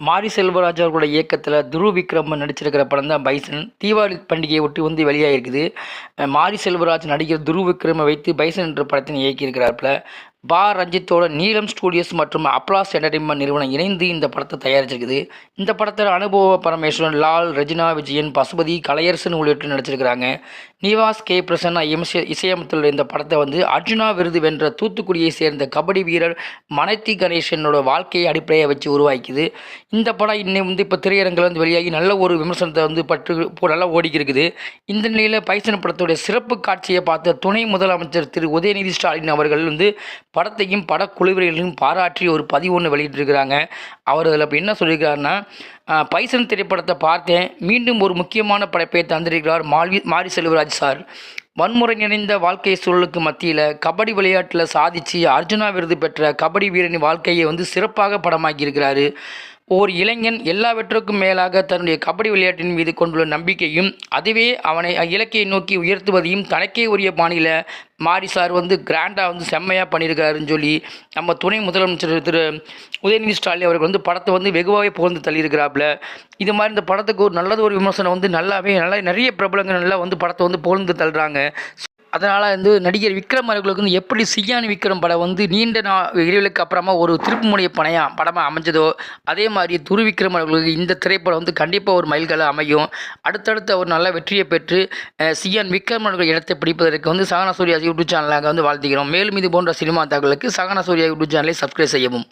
மாரி செல்வராஜ் அவர்களோட இயக்கத்தில் துருவ் விக்ரம் நடிச்சிருக்கிற படம் தான் பைசன். தீபாவளி பண்டிகையை ஒட்டி வந்து வெளியாகிருக்குது மாரி செல்வராஜ் நடிகர் துருவ் விக்ரமை வைத்து பைசன் என்ற படத்தினை இயக்கியிருக்கிறாப்புல பா ரஞ்சித்தோட நீலம் ஸ்டூடியோஸ் மற்றும் அப்ளாஸ் என்டர்டைன்மெண்ட் நிறுவனம் இணைந்து இந்த படத்தை தயாரிச்சிருக்குது. இந்த படத்தில் அனுபவ பரமேஸ்வரன் லால் ரஜினா விஜயன் பசுபதி கலையரசன் உள்ளிட்டு நடிச்சிருக்கிறாங்க. நிவாஸ் கே. பிரசன்னா இம்ச இசையமைத்துள்ள இந்த படத்தை வந்து அர்ஜுனா விருது வென்ற தூத்துக்குடியை சேர்ந்த கபடி வீரர் மனைத்தி கணேசனோட வாழ்க்கையை அடிப்படையாக வச்சு உருவாக்கிது. இந்த படம் இன்னும் வந்து இப்போ திரையரங்கில் வந்து வெளியாகி நல்ல ஒரு விமர்சனத்தை வந்து பற்று நல்லா ஓடிக்கி இருக்குது இந்த நிலையில் பைசன் படத்துடைய சிறப்பு காட்சியை பார்த்த துணை முதலமைச்சர் திரு. உதயநிதி ஸ்டாலின் அவர்கள் வந்து படத்தையும் படக்குழுவினர்களையும் பாராட்டி ஒரு பதிவு ஒன்று வெளியிட்டிருக்கிறாங்க. அவர் அதில் இப்போ என்ன சொல்லியிருக்காருன்னா பைசன் திரைப்படத்தை பார்த்தேன். மீண்டும் ஒரு முக்கியமான படைப்பை தந்திருக்கிறார் மால்வி மாரி செல்வராஜ் சார். வன்முறை நிறைந்த வாழ்க்கை சூழலுக்கு மத்தியில் கபடி விளையாட்டில் சாதித்து அர்ஜுனா விருது பெற்ற கபடி வீரனின் வாழ்க்கையை வந்து சிறப்பாக படமாக்கியிருக்கிறாரு. ஓர் இளைஞன் எல்லாவற்றுக்கும் மேலாக தன்னுடைய கபடி விளையாட்டின் மீது கொண்டுள்ள நம்பிக்கையும் அதுவே அவனை இலக்கையை நோக்கி உயர்த்துவதையும் தனக்கே உரிய பாணியில் மாரி சார் வந்து கிராண்டாக வந்து செம்மையாக பண்ணியிருக்காருன்னு சொல்லி நம்ம துணை முதலமைச்சர் திரு உதயநிதி ஸ்டாலின் அவர்கள் வந்து படத்தை வந்து வெகுவாகவே புகழ்ந்து தள்ளியிருக்கிறாப்புல. இது மாதிரி இந்த படத்துக்கு ஒரு நல்லது ஒரு விமர்சனம் வந்து நல்லாவே நல்லா நிறைய பிரபலங்கள் நல்லா வந்து படத்தை வந்து புகழ்ந்து தள்ளுறாங்க. அதனால் வந்து நடிகர் விக்ரம் அவர்களுக்கு வந்து எப்படி சியான் விக்ரம் படம் வந்து நீண்ட நா இடைவெளிக்கு அப்புறமா ஒரு திருப்புமுனைய பணையாக படமாக அமைஞ்சதோ அதே மாதிரி துரு விக்ரம் அவர்களுக்கு இந்த திரைப்படம் வந்து கண்டிப்பாக ஒரு மைல்கல்லாக அமையும். அடுத்தடுத்து அவர் நல்ல வெற்றியை பெற்று சியான் விக்ரம் அவர்கள் இடத்தை பிடிப்பதற்கு வந்து சகனா சூர்யா யூடியூப் சேனலாக வந்து வாழ்த்துகிறோம். மேலும் இது போன்ற சினிமா தகவலுக்கு சகனா சூர்யா யூடியூப் சேனலை சப்ஸ்கிரைப் செய்யவும்.